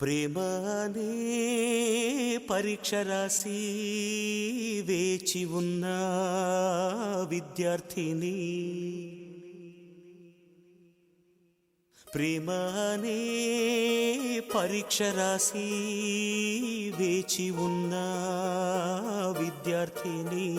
ప్రేమనే పరీక్ష రాసి వేచి ఉన్న విద్యార్థిని. ప్రేమనే పరీక్ష రాసి వేచి ఉన్న విద్యార్థిని.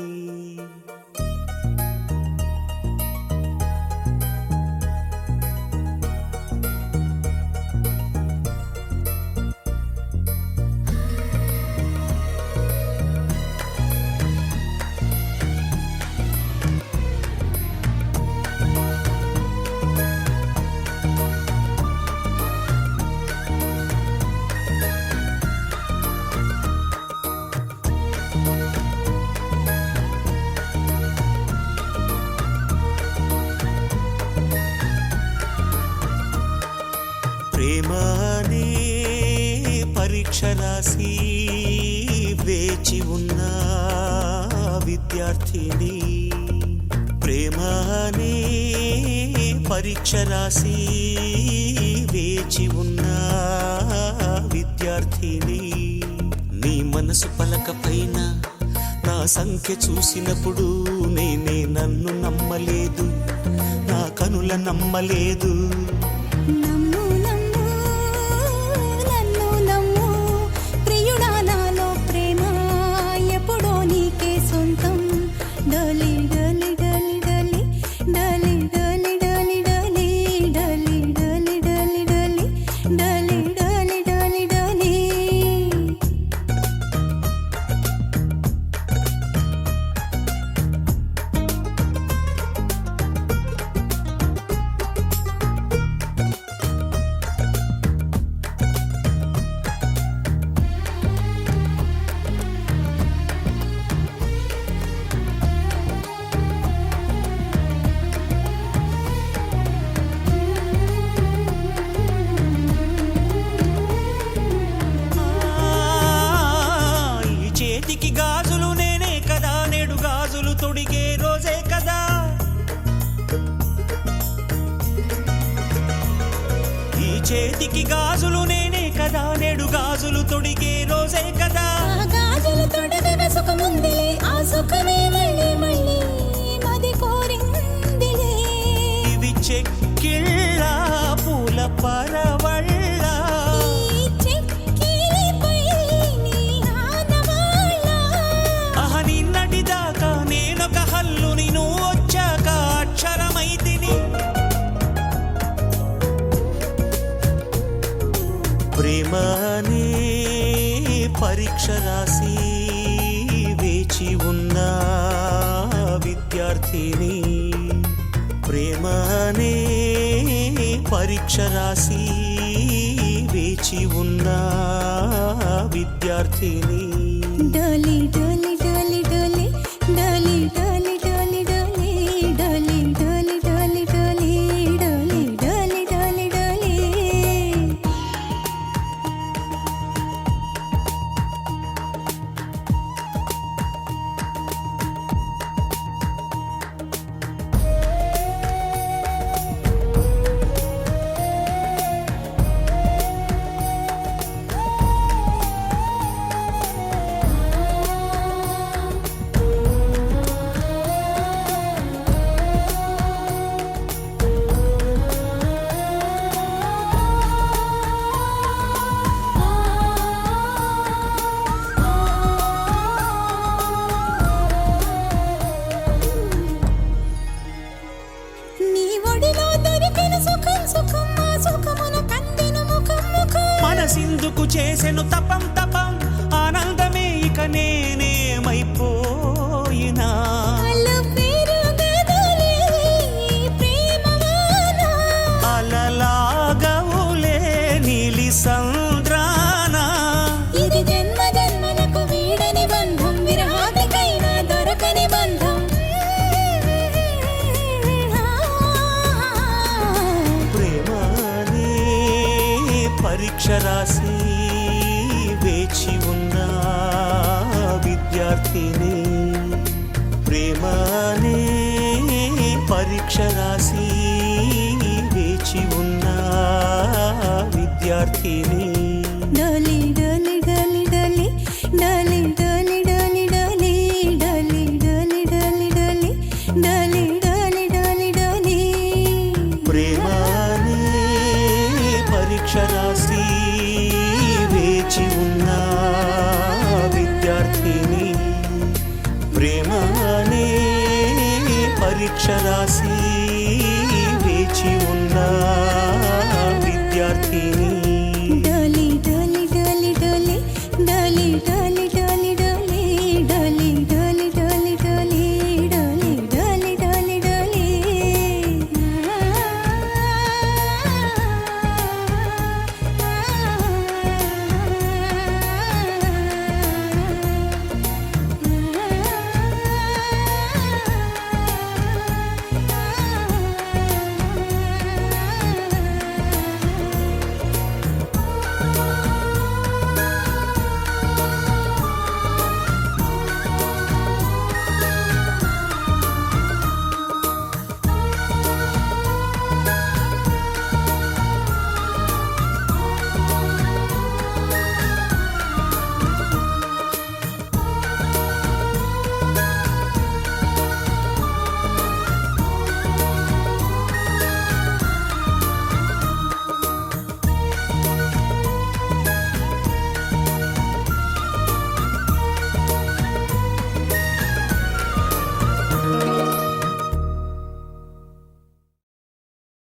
ప్రేమనే పరీక్ష రాసి వేచి ఉన్న విద్యార్థిని ప్రేమనే పరీక్ష రాసి వేచి ఉన్న మనసు పలక పైన నా సంఖ్య చూసినప్పుడు నేనే నన్ను నమ్మలేదు నా కనుల నమ్మలేదు. నమ్మ ఈ గాజులు నేనే కదా నేడు గాజులు తొడిగే రోజే కదా. గాజులు తొడగగా సుఖముందిలే ఆ సుఖమే మళ్ళీ ప్రేమనే పరీక్ష రాసి వేచి ఉన్న విద్యార్థిని ప్రేమనే పరీక్ష రాసి వేచి ఉన్న విద్యార్థిని ముఖం చేసెను తపం తపం. ఆనందమే ఇక నేనేమైపో పరీక్ష రాసి వేచి ఉన్న విద్యార్థిని ప్రేమనే పరీక్ష రాసి వేచి ఉన్న విద్యార్థిని అక్షరాసి